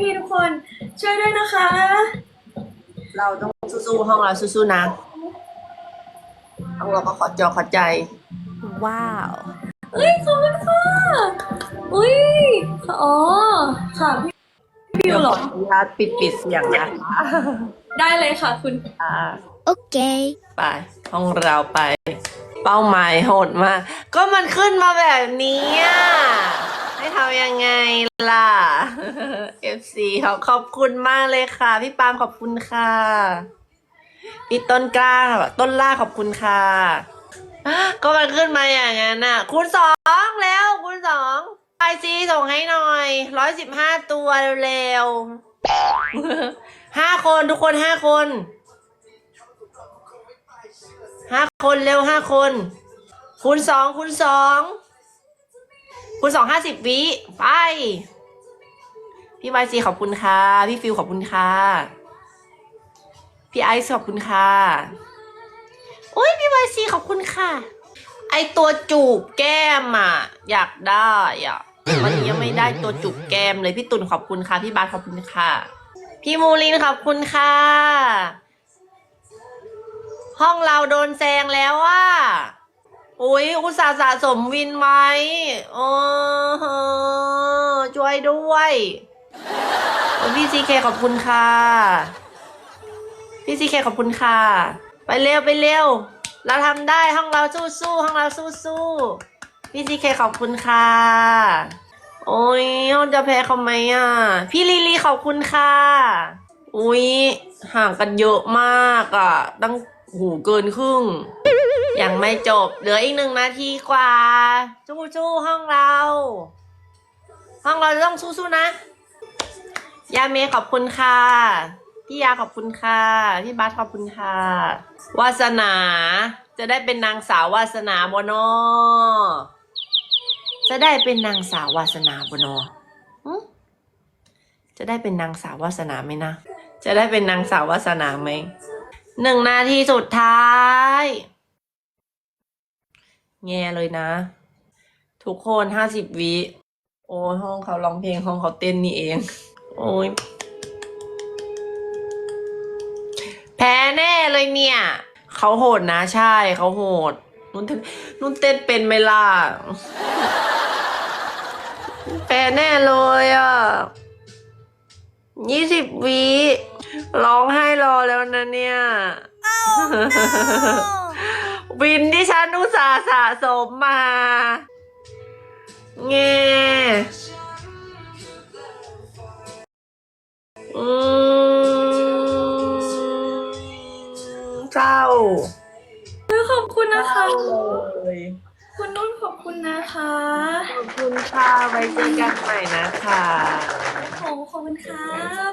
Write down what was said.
พี่ๆทุกคนช่วยด้วยนะคะ เราต้องสู้ๆห้องเราสู้ๆนะห้องเราก็ขอจอขอใจ ว้าวเอ้ยขอบคุณค่ะอุ้ยอ๋อค่ะพี่พี่เดี๋ยวเหรขอออนุญาตปิดปิดเสียงนะคะได้เลยค่ะคุณอ่า Okay. ไปห้องเราไป เป้าหมายโหดมากก็มันขึ้นมาแบบนี้อะ ให้ทำยังไงล่ะ FC ขอขอบคุณมากเลยค่ะ พี่ปาล์มขอบคุณค่ะพี่ต้นกล้าต้นล่าขอบคุณค่ะ ก็มันขึ้นมาอย่างนั้นน่ะ คูณสองแล้ว คูณสองไปซีส่งให้หน่อยร้อยสิบห้าตัวเร็วๆห้าคนทุกคนห้าคนห้าคนเร็วห้าคน คูณสองคูณสอง คูณสองห้าสิบวิไป พี่วายซีขอบคุณค่ะ พี่ฟิวขอบคุณค่ะ พี่ไอซ์ขอบคุณค่ะโอ้ยพี่วายซีขอบคุณค่ะ ไอตัวจูบแก้มอะ อยากได้อะวันนี้ยังไม่ได้ตัวจูบแก้มเลยพี่ตุลขอบคุณค่ะ พี่บาสขอบคุณค่ะ พี่มูลินขอบคุณค่ะ ห้องเราโดนแซงแล้วว่า อุ๊ยอุตส่าห์สะสมวินไหมโอ้ช่วยด้วยพี่ซีเคขอบคุณค่ะ พี่ซีเคขอบคุณค่ะ ไปเร็วไปเร็ว เราทำได้ห้องเราสู้สู้ห้องเราสู้สู้พี่ซีเคขอบคุณค่ะ โอ้ยห้องจะแพ้เขาไหมอะ พี่ลีลีขอบคุณค่ะ อุ๊ยห่างกันเยอะมากอะตั้งหูเกินครึ่ง ยังไม่จบ เหลืออีกหนึ่งนาทีกว่าสู้ๆห้องเรา ห้องเราจะต้องสู้ๆนะ ยาเมย์ขอบคุณค่ะ พี่ยาขอบคุณค่ะ พี่บัสขอบคุณค่ะ วาสนา จะได้เป็นนางสาววาสนาบนอจะได้เป็นนางสาววาสนาบนอจะได้เป็นนางสาววาสนาไหมนะ จะได้เป็นนางสาววาสนาไหม หนึ่งนาทีสุดท้าย แง่เลยนะ ทุกคนห้าสิบวิโอ้ห้องเขาร้องเพลงห้องเขาเต้นนี่เอง โอ้ยแพ้แน่เลยเนี่ย เขาโหดนะใช่เขาโหด นุ่นเต้นนุ่นเต้นเป็นไหมล่ะแพ้แน่เลยอะยี่สิบวิร้องไห้รอแล้วนะเนี่ย วินที่ฉันอุตส่าห์สะสมมาเงอืมเศร้าขอบคุณนะคะ เลย คุณนุ่นขอบคุณนะคะ ขอบคุณค่ะไว้เจอกันใหม่นะคะ โอ้ขอบคุณครับ